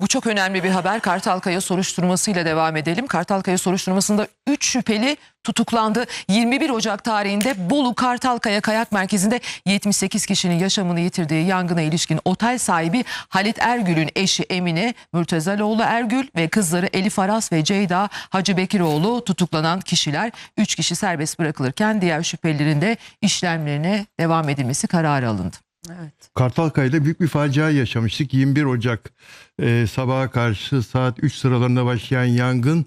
Bu çok önemli bir haber. Kartalkaya soruşturmasıyla devam edelim. Kartalkaya soruşturmasında 3 şüpheli tutuklandı. 21 Ocak tarihinde Bolu Kartalkaya Kayak Merkezi'nde 78 kişinin yaşamını yitirdiği yangına ilişkin otel sahibi Halit Ergül'ün eşi Emine Mürtezaloğlu Ergül ve kızları Elif Aras ve Ceyda Hacı Bekiroğlu tutuklanan kişiler 3 kişi serbest bırakılırken diğer şüphelilerin de işlemlerine devam edilmesi kararı alındı. Evet. Kartalkaya'da büyük bir facia yaşamıştık. 21 Ocak e, sabaha karşı saat 3 sıralarında başlayan yangın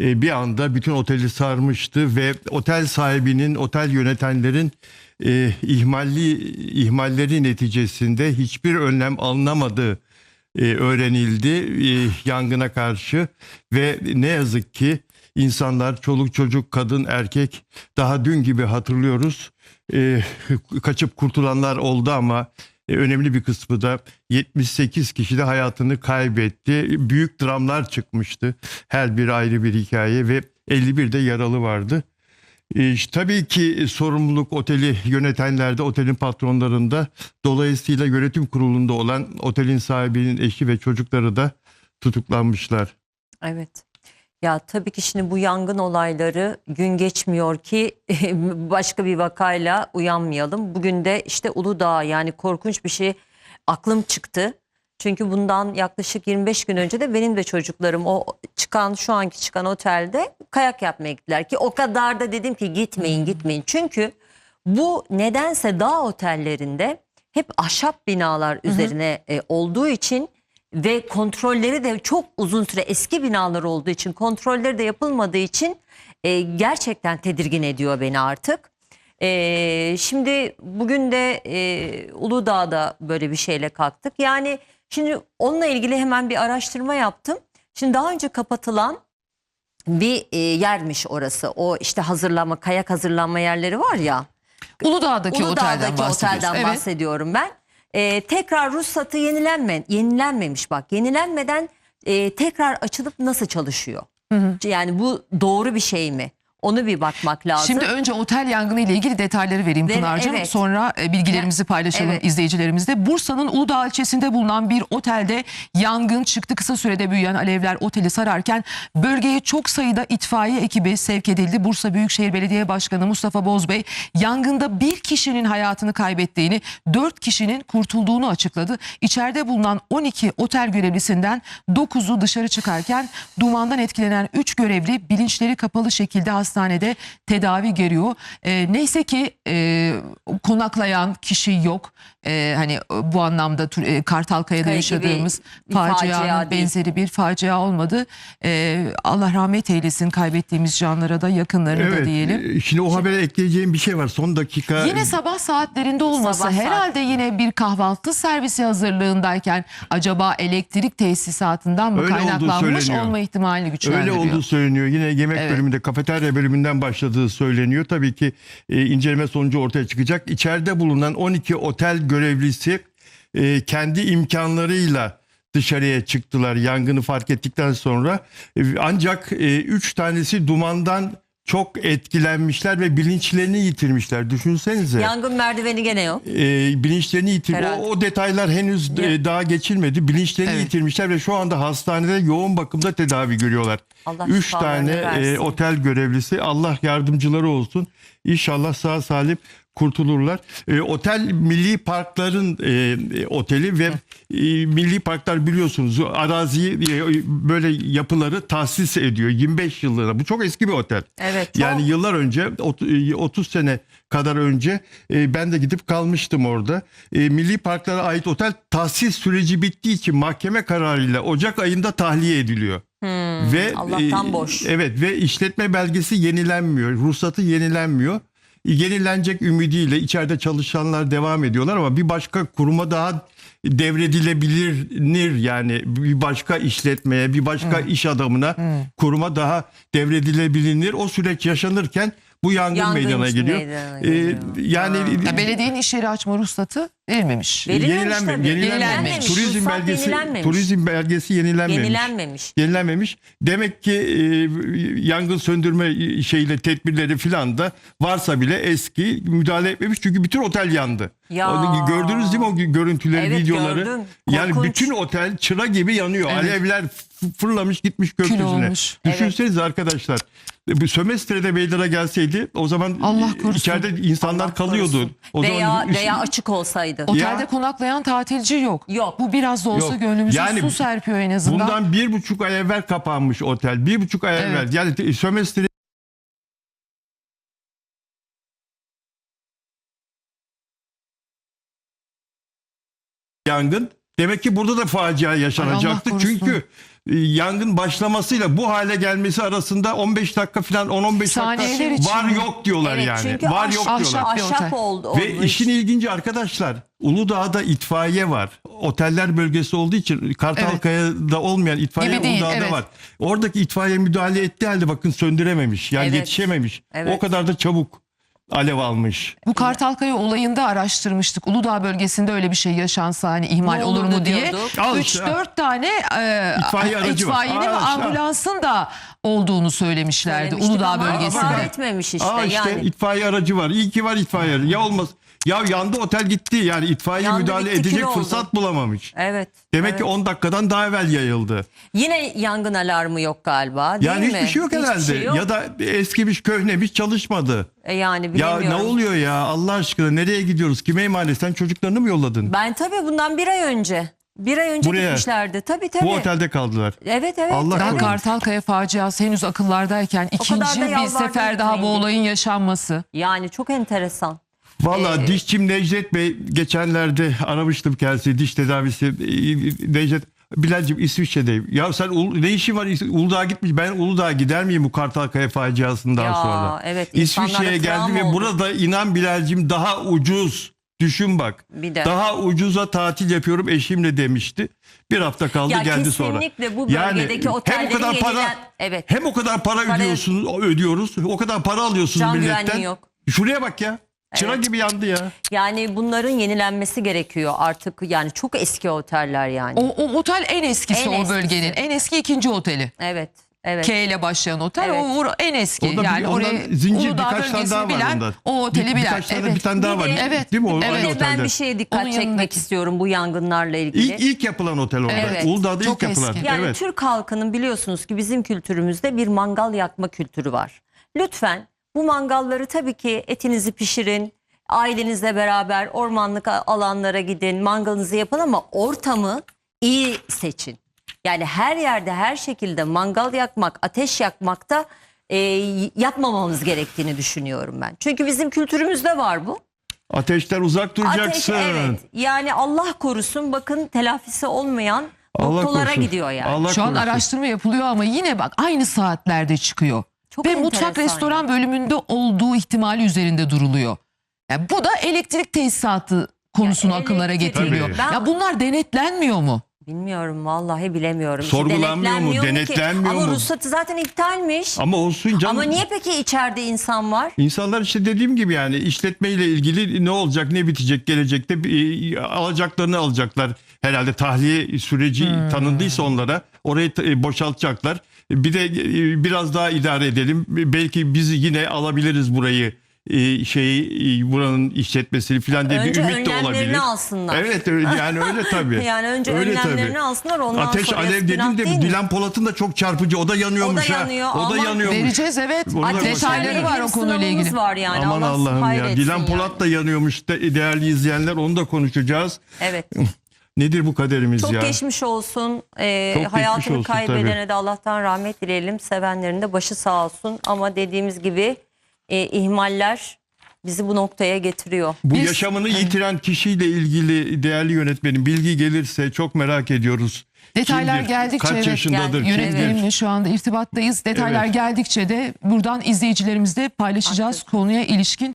e, bir anda bütün oteli sarmıştı ve otel sahibinin, otel yönetenlerin e, ihmalli ihmalleri neticesinde hiçbir önlem alınamadığı e, öğrenildi e, yangına karşı ve ne yazık ki insanlar çoluk çocuk kadın erkek daha dün gibi hatırlıyoruz e, kaçıp kurtulanlar oldu ama e, önemli bir kısmı da 78 kişi de hayatını kaybetti. Büyük dramlar çıkmıştı. Her bir ayrı bir hikaye ve 51 de yaralı vardı. E, tabii ki sorumluluk oteli yönetenlerde, otelin patronlarında. Dolayısıyla yönetim kurulunda olan otelin sahibinin eşi ve çocukları da tutuklanmışlar. Evet. Ya tabii ki şimdi bu yangın olayları gün geçmiyor ki başka bir vakayla uyanmayalım. Bugün de işte Uludağ yani korkunç bir şey aklım çıktı. Çünkü bundan yaklaşık 25 gün önce de benim de çocuklarım o çıkan şu anki çıkan otelde kayak yapmaya gittiler ki o kadar da dedim ki gitmeyin gitmeyin. Çünkü bu nedense dağ otellerinde hep ahşap binalar üzerine e, olduğu için ve kontrolleri de çok uzun süre eski binalar olduğu için kontrolleri de yapılmadığı için e, gerçekten tedirgin ediyor beni artık. E, şimdi bugün de e, Uludağ'da böyle bir şeyle kalktık. Yani şimdi onunla ilgili hemen bir araştırma yaptım. Şimdi daha önce kapatılan bir e, yermiş orası. O işte hazırlama, kayak hazırlanma yerleri var ya. Uludağ'daki, otelden Uludağ'daki bahsediyoruz. otelden Evet. bahsediyorum ben. Ee, tekrar ruhsatı yenilenme, yenilenmemiş bak. Yenilenmeden e, tekrar açılıp nasıl çalışıyor? Yani bu doğru bir şey mi? Onu bir bakmak lazım. Şimdi önce otel yangını ile ilgili detayları vereyim Ver- Pınar'cığım. evet. Sonra e, bilgilerimizi paylaşalım Evet. izleyicilerimizle. Bursa'nın Uludağ ilçesinde bulunan bir otelde yangın çıktı. Kısa sürede büyüyen alevler oteli sararken bölgeye çok sayıda itfaiye ekibi sevk edildi. Bursa Büyükşehir Belediye Başkanı Mustafa Bozbey yangında bir kişinin hayatını kaybettiğini, dört kişinin kurtulduğunu açıkladı. İçeride bulunan 12 otel görevlisinden 9'u dışarı çıkarken dumandan etkilenen 3 görevli bilinçleri kapalı şekilde hastanede tedavi görüyor. Ee, neyse ki e, konaklayan kişi yok. Ee, hani e, bu anlamda e, Kartalkaya'da Kaya yaşadığımız bir facia facianın değil. benzeri bir facia olmadı. Ee, Allah rahmet eylesin kaybettiğimiz canlara da yakınlarına da Evet. diyelim. e, Şimdi o habere ekleyeceğim bir şey var. Son dakika Yine sabah saatlerinde olması Sabah saat. herhalde yine bir kahvaltı servisi hazırlığındayken acaba elektrik tesisatından mı Öyle kaynaklanmış olma ihtimalini güçlendiriyor. Öyle olduğu söyleniyor. Yine yemek Evet. bölümünde, kafeterya bölümünden başladığı söyleniyor. Tabii ki e, inceleme sonucu ortaya çıkacak. İçeride bulunan 12 otel görevlisi e, kendi imkanlarıyla dışarıya çıktılar yangını fark ettikten sonra. E, ancak 3 tanesi dumandan çok etkilenmişler ve bilinçlerini yitirmişler. Düşünsenize. Yangın merdiveni gene yok. e, bilinçlerini yitirmiş. O, o detaylar henüz e, daha geçilmedi. Bilinçlerini Evet. yitirmişler ve şu anda hastanede yoğun bakımda tedavi görüyorlar. Allah Üç tane versin. e, otel görevlisi. Allah yardımcıları olsun. İnşallah sağ salim kurtulurlar. E, otel milli parkların e, e, oteli ve e, milli parklar biliyorsunuz araziyi e, böyle yapıları tahsis ediyor 25 yıllığına. Bu çok eski bir otel. Evet. Yani yıllar önce ot- e, 30 sene kadar önce e, ben de gidip kalmıştım orada. E, milli parklara ait otel tahsis süreci bittiği için mahkeme kararıyla Ocak ayında tahliye ediliyor. ve Hmm, Allah'tan boş. Evet ve işletme belgesi yenilenmiyor. Ruhsatı yenilenmiyor. Yenilenecek ümidiyle içeride çalışanlar devam ediyorlar ama bir başka kuruma daha devredilebilir yani bir başka işletmeye bir başka iş adamına kuruma daha devredilebilir. O süreç yaşanırken bu yangın, Yangın meydana için geliyor. meydana Ee, geliyor. yani Ya belediyenin iş yeri açma ruhsatı verilmemiş. Verilmemiş yenilenme, tabii. yenilenmemiş. Yenilenmemiş. Turizm Ruhsat belgesi yenilenmemiş. turizm belgesi yenilenmemiş. Yenilenmemiş. Yenilenmemiş. Demek ki e, yangın söndürme şeyle tedbirleri filan da varsa bile eski müdahale etmemiş çünkü bütün otel yandı. Ya. Gördünüz değil mi o görüntüleri, Evet, videoları? gördüm. Yani Korkunç. bütün otel çıra gibi yanıyor. Evet. Alevler f- fırlamış gitmiş gökyüzüne. olmuş. Düşünsenize arkadaşlar. Bu sömestrede meydana gelseydi o zaman Allah e, korusun. içeride insanlar Allah kalıyordu. korusun. O veya zaman veya açık olsaydı. Otelde Ya. konaklayan tatilci yok. Yok. Bu biraz da olsa Yok. gönlümüze Yani su serpiyor en azından. Bundan bir buçuk ay evvel kapanmış otel. Bir buçuk ay Evet. evvel. Yani sömestri yangın. Demek ki burada da facia yaşanacaktı. Çünkü e, yangın başlamasıyla bu hale gelmesi arasında 15 dakika falan 10-15 Saniyeler dakika için var mi? yok diyorlar Evet, yani. çünkü Var ahş- yok ahşap diyorlar. bir Ahşap otel. oldu. Ve olmuş. işin ilginci arkadaşlar Uludağ'da itfaiye var. Oteller bölgesi olduğu için Kartalkaya'da olmayan itfaiye Gibi değil, Uludağ'da evet. var. Oradaki itfaiye müdahale ettiği halde bakın söndürememiş. Yani Evet. yetişememiş. Evet. O kadar da çabuk alev almış. Bu Kartalkaya olayında araştırmıştık. Uludağ bölgesinde öyle bir şey yaşansa hani ihmal Ne olur mu diye. diyorduk. Al işte. 3-4 tane e, İtfaiye aracı var. itfaiyenin ve işte. ambulansın da olduğunu söylemişlerdi Uludağ ama bölgesinde. etmemiş işte, Aa işte yani. itfaiye aracı var. İyi ki var itfaiye aracı. Ya olmaz. Ya yandı otel gitti. Yani itfaiye Yandı, müdahale bitti, edecek kül oldu. fırsat bulamamış. Evet. Demek evet. ki 10 dakikadan daha evvel yayıldı. Yine yangın alarmı yok galiba değil Yani mi? hiçbir şey yok herhalde. şey yok. Ya da eskimiş, köhnemiş, çalışmadı. E yani Ya bilemiyorum. ne oluyor ya Allah aşkına nereye gidiyoruz? Kime emanet? Sen çocuklarını mı yolladın? Ben tabii bundan bir ay önce. Bir ay önce Buraya. gitmişlerdi. Tabii tabii. Bu otelde kaldılar. Evet evet. Allah Ben korusun. Kartalkaya faciası henüz akıllardayken kadar ikinci bir yalvardım sefer daha bu etmeyin. olayın yaşanması. Yani çok enteresan. Valla Ee, dişçim Necdet Bey geçenlerde aramıştım kendisi diş tedavisi. Ee, Necdet Bilal'cim İsviçre'deyim. Ya sen ne işin var Uludağ'a gitmiş. Ben Uludağ'a gider miyim bu Kartalkaya faciasından Ya, sonra? evet, İsviçre'ye geldi travma ve oldu. burada inan Bilal'cim daha ucuz. Düşün bak. Bir de. Daha ucuza tatil yapıyorum eşimle demişti. Bir hafta kaldı Ya geldi sonra. kesinlikle bu bölgedeki hem otellerin o kadar para yenilen- evet. hem o kadar para, Para- ödüyorsunuz, ödüyoruz. O kadar para alıyorsunuz Can milletten. güvenliği yok. Şuraya bak ya. Çıra Evet. gibi yandı ya. Yani bunların yenilenmesi gerekiyor artık. Yani çok eski oteller yani. O, o otel en eskisi En o eskisi. bölgenin. En eski ikinci oteli. Evet. Evet. K ile başlayan otel Evet. o or- en eski. Orada bir- yani ondan oraya zincir Uludağ birkaç tane bölgesini daha var bilen ondan. o oteli Bir- bilen. birkaç tane evet. bir tane daha var. Bir de- Evet. Değil mi? O, Evet. aynı Bir de ben otelde. bir şeye dikkat Onun çekmek yanındaki. istiyorum bu yangınlarla ilgili. İlk, ilk yapılan otel orada. Evet. Uludağ'da Çok ilk yapılan. eski. Yani evet. Türk halkının biliyorsunuz ki bizim kültürümüzde bir mangal yakma kültürü var. Lütfen bu mangalları tabii ki etinizi pişirin. Ailenizle beraber ormanlık alanlara gidin, mangalınızı yapın ama ortamı iyi seçin. Yani her yerde her şekilde mangal yakmak, ateş yakmakta e, yapmamamız gerektiğini düşünüyorum ben. Çünkü bizim kültürümüzde var bu. Ateşten uzak duracaksın. Ateş evet. Yani Allah korusun bakın telafisi olmayan Allah noktalara korusun. gidiyor yani. Allah Şu an korusun. araştırma yapılıyor ama yine bak aynı saatlerde çıkıyor. Çok Ve mutfak enteresan restoran bölümünde olduğu ihtimali üzerinde duruluyor. Yani bu da elektrik tesisatı konusunu Ya akıllara getiriliyor. Tabii. Ben- Ya bunlar denetlenmiyor mu? Bilmiyorum vallahi bilemiyorum. Sorgulanmıyor mu, denetlenmiyor ki. denetlenmiyor Ama mu? ruhsatı zaten iptalmiş. Ama, Ama olsun canım. niye peki içeride insan var? İnsanlar işte dediğim gibi yani işletmeyle ilgili ne olacak ne bitecek gelecekte e, alacaklarını alacaklar. Herhalde tahliye süreci Hmm. tanındıysa onlara orayı e, boşaltacaklar. Bir de e, biraz daha idare edelim. Belki biz yine alabiliriz burayı şey buranın işletmesini falan diye Önce bir ümit de önlemlerini olabilir. alsınlar. Evet yani öyle tabii. Yani önce Öyle önlemlerini tabii. alsınlar ondan Ateş sonra alev dedim de? Dilan Polat'ın da çok çarpıcı. O da yanıyormuş ha. yanıyor, O da yanıyormuş. Vereceğiz evet. Onu da Ateşlerle Detayları var o konuyla ilgili. var yani. Aman Allah Allah'ım ya. hayretsin Dilan yani. Polat da yanıyormuş de, değerli izleyenler. Onu da konuşacağız. Evet. Nedir bu kaderimiz Çok ya? geçmiş olsun. Ee, Çok geçmiş hayatını olsun, kaybedene tabii. de Allah'tan rahmet dileyelim. Sevenlerin de başı sağ olsun. Ama dediğimiz gibi e, ihmaller bizi bu noktaya getiriyor. Bu Biz- yaşamını yitiren kişiyle ilgili değerli yönetmenim bilgi gelirse çok merak ediyoruz. Detaylar Kimdir? geldikçe Kaç evet, yaşındadır? yani? Yönetmenimle şu anda irtibattayız. Detaylar Evet. geldikçe de buradan izleyicilerimizle paylaşacağız Artık. konuya ilişkin.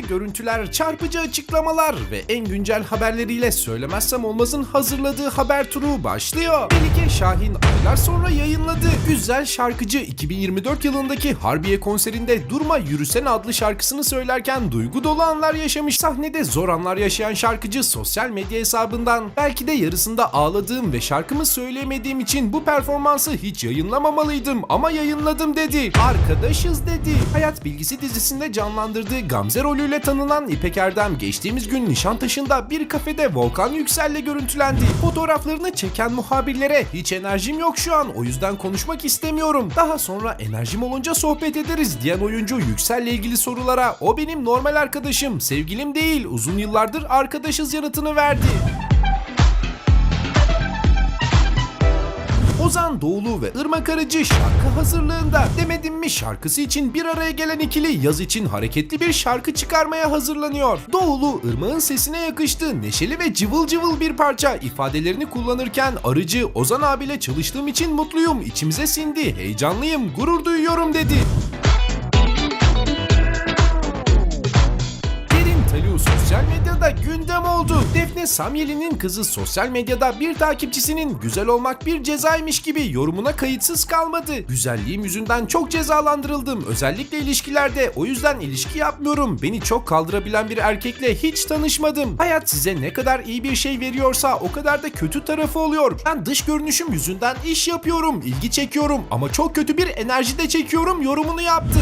Renkli görüntüler, çarpıcı açıklamalar ve en güncel haberleriyle söylemezsem olmazın hazırladığı haber turu başlıyor. Melike Şahin aylar sonra yayınladı. Güzel şarkıcı 2024 yılındaki Harbiye konserinde Durma Yürüsen adlı şarkısını söylerken duygu dolu anlar yaşamış. Sahnede zor anlar yaşayan şarkıcı sosyal medya hesabından belki de yarısında ağladığım ve şarkımı söyleyemediğim için bu performansı hiç yayınlamamalıydım ama yayınladım dedi. Arkadaşız dedi. Hayat Bilgisi dizisinde canlandırdığı Gamze rolüyle tanınan İpek Erdem geçtiğimiz gün Nişantaşı'nda bir kafede Volkan Yüksel'le görüntülendi. Fotoğraflarını çeken muhabirlere hiç enerjim yok şu an o yüzden konuşmak istemiyorum. Daha sonra enerjim olunca sohbet ederiz diyen oyuncu Yüksel'le ilgili sorulara o benim normal arkadaşım, sevgilim değil, uzun yıllardır arkadaşız yanıtını verdi. Ozan Doğulu ve Irmak Arıcı şarkı hazırlığında demedim mi şarkısı için bir araya gelen ikili yaz için hareketli bir şarkı çıkarmaya hazırlanıyor. Doğulu Irmak'ın sesine yakıştı neşeli ve cıvıl cıvıl bir parça ifadelerini kullanırken Arıcı Ozan abiyle çalıştığım için mutluyum içimize sindi heyecanlıyım gurur duyuyorum dedi. Defne Samyeli'nin kızı sosyal medyada bir takipçisinin güzel olmak bir cezaymış gibi yorumuna kayıtsız kalmadı. Güzelliğim yüzünden çok cezalandırıldım. Özellikle ilişkilerde. O yüzden ilişki yapmıyorum. Beni çok kaldırabilen bir erkekle hiç tanışmadım. Hayat size ne kadar iyi bir şey veriyorsa o kadar da kötü tarafı oluyor. Ben dış görünüşüm yüzünden iş yapıyorum, ilgi çekiyorum ama çok kötü bir enerji de çekiyorum yorumunu yaptı.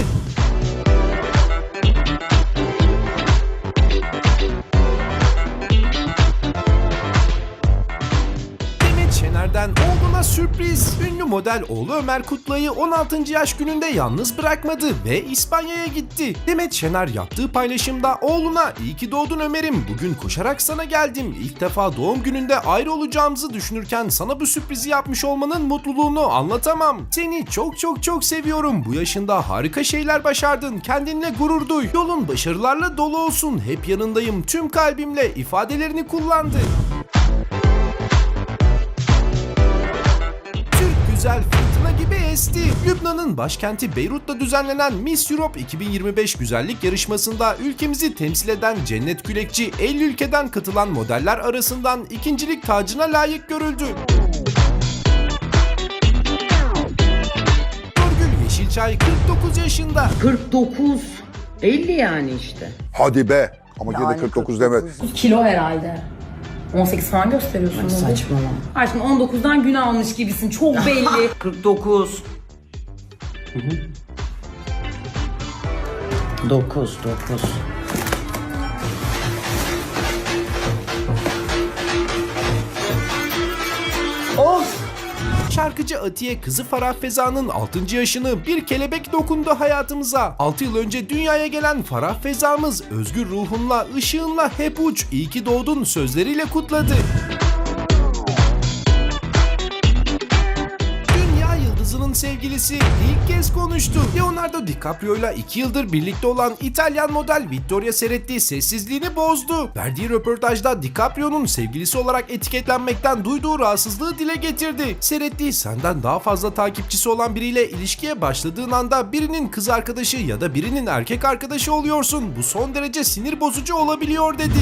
Oğluna sürpriz. Ünlü model oğlu Ömer Kutlay'ı 16. yaş gününde yalnız bırakmadı ve İspanya'ya gitti. Demet Şener yaptığı paylaşımda oğluna iyi ki doğdun Ömer'im bugün koşarak sana geldim. İlk defa doğum gününde ayrı olacağımızı düşünürken sana bu sürprizi yapmış olmanın mutluluğunu anlatamam. Seni çok çok çok seviyorum. Bu yaşında harika şeyler başardın. Kendinle gurur duy. Yolun başarılarla dolu olsun. Hep yanındayım tüm kalbimle ifadelerini kullandı. Güzel fırtına gibi esti. Lübnan'ın başkenti Beyrut'ta düzenlenen Miss Europe 2025 güzellik yarışmasında ülkemizi temsil eden Cennet Külekçi 50 ülkeden katılan modeller arasından ikincilik tacına layık görüldü. Nurgül Yeşilçay 49 yaşında. 49. 50 yani işte. Hadi be. Ama de 49 deme. Kilo herhalde. 18 falan gösteriyorsun. Ay Saçmalama. Ay şimdi 19'dan gün almış gibisin. Çok belli. 49. 9, 9. Şarkıcı Atiye kızı Farah Feza'nın 6. yaşını bir kelebek dokundu hayatımıza. 6 yıl önce dünyaya gelen Farah Feza'mız özgür ruhunla, ışığınla hep uç, iyi ki doğdun sözleriyle kutladı. Sevgilisi ilk kez konuştu. Leonardo DiCaprio ile 2 yıldır birlikte olan İtalyan model Vittoria Serretti sessizliğini bozdu. Verdiği röportajda DiCaprio'nun sevgilisi olarak etiketlenmekten duyduğu rahatsızlığı dile getirdi. Serretti senden daha fazla takipçisi olan biriyle ilişkiye başladığın anda birinin kız arkadaşı ya da birinin erkek arkadaşı oluyorsun. Bu son derece sinir bozucu olabiliyor dedi.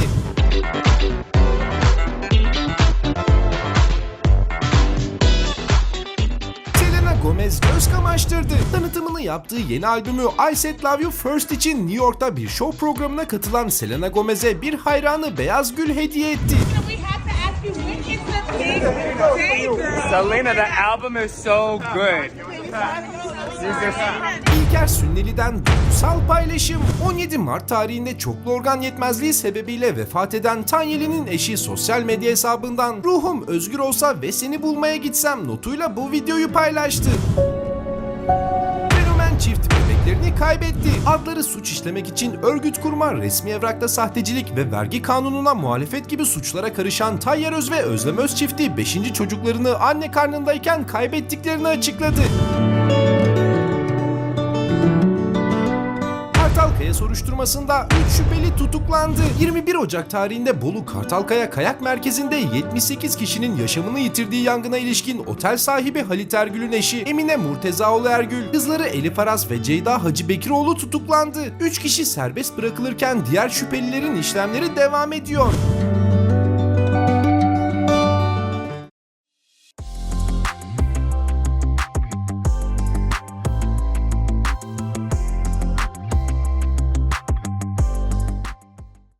Gomez göz kamaştırdı. Tanıtımını yaptığı yeni albümü I Said Love You First için New York'ta bir show programına katılan Selena Gomez'e bir hayranı beyaz gül hediye etti. Selena, the album is so good. İlker Sünneli'den duygusal paylaşım. 17 Mart tarihinde çoklu organ yetmezliği sebebiyle vefat eden Tanyeli'nin eşi sosyal medya hesabından ruhum özgür olsa ve seni bulmaya gitsem notuyla bu videoyu paylaştı. Fenomen çift bebeklerini kaybetti. Adları suç işlemek için örgüt kurma, resmi evrakta sahtecilik ve vergi kanununa muhalefet gibi suçlara karışan Tayyar Öz ve Özlem Öz çifti 5. çocuklarını anne karnındayken kaybettiklerini açıkladı. Soruşturmasında 3 şüpheli tutuklandı. 21 Ocak tarihinde Bolu Kartalkaya Kayak Merkezi'nde 78 kişinin yaşamını yitirdiği yangına ilişkin otel sahibi Halit Ergül'ün eşi Emine Murtezaoğlu Ergül, kızları Elif Aras ve Ceyda Hacı Bekiroğlu tutuklandı. 3 kişi serbest bırakılırken diğer şüphelilerin işlemleri devam ediyor.